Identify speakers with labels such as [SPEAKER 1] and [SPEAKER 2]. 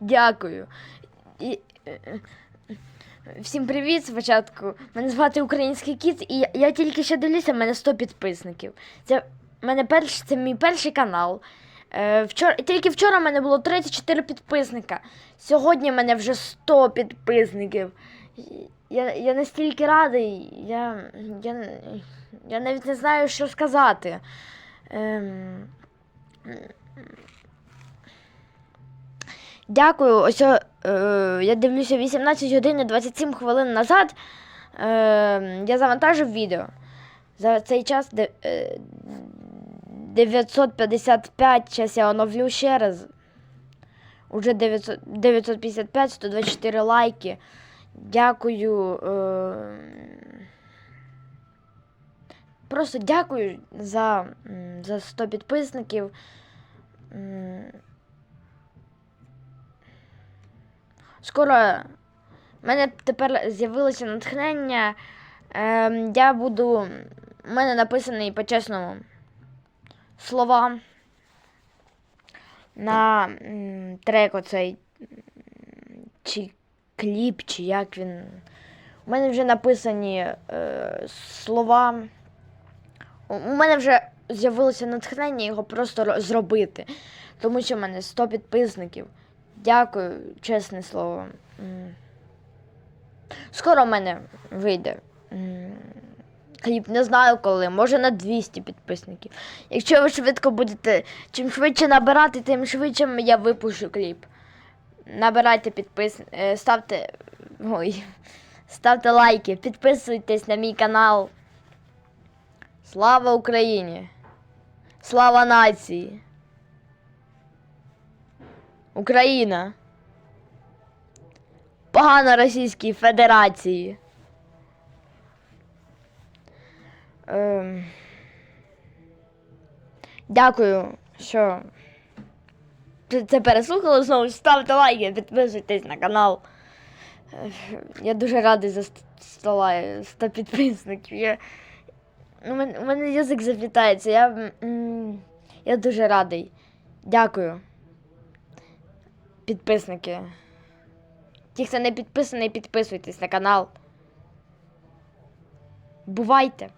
[SPEAKER 1] Дякую. І, е, е, всім привіт спочатку. Мене звати Український кіт, і я, тільки ще дивлюся, в мене 100 підписників. Це, мене перш, це мій перший канал. Е, вчора, тільки вчора в мене було 34 підписника. Сьогодні в мене вже 100 підписників. Я, я настільки радий, я, я, я навіть не знаю, що сказати. Ем... Дякую. Ось е, я дивлюся 18 годин і 27 хвилин назад. Е, я завантажив відео. За цей час де, е, 955. Зараз я оновлю ще раз. Уже 900, 955, 124 лайки. Дякую. Е, просто дякую за, за 100 підписників. Скоро в мене тепер з'явилося натхнення. Ем, я буду. У мене написаний по-чесному слова на трек оцей чи кліп, чи як він. У мене вже написані е, слова. У мене вже з'явилося натхнення його просто зробити. Тому що в мене 100 підписників. Дякую, чесне слово. Скоро в мене вийде. Кліп не знаю коли, може на 200 підписників. Якщо ви швидко будете, чим швидше набирати, тим швидше я випущу кліп. Набирайте підпис, е, ставте. Ой, ставте лайки, підписуйтесь на мій канал. Слава Україні! Слава нації! Україна. Погано Російській Федерації. Ем... Дякую, що це переслухали знову. Ставте лайки, підписуйтесь на канал. Я дуже радий за 100 100 підписників. Я... У мене, у мене язик заплітається. Я, я дуже радий. Дякую підписники. Ті, хто не підписаний, підписуйтесь на канал. Бувайте!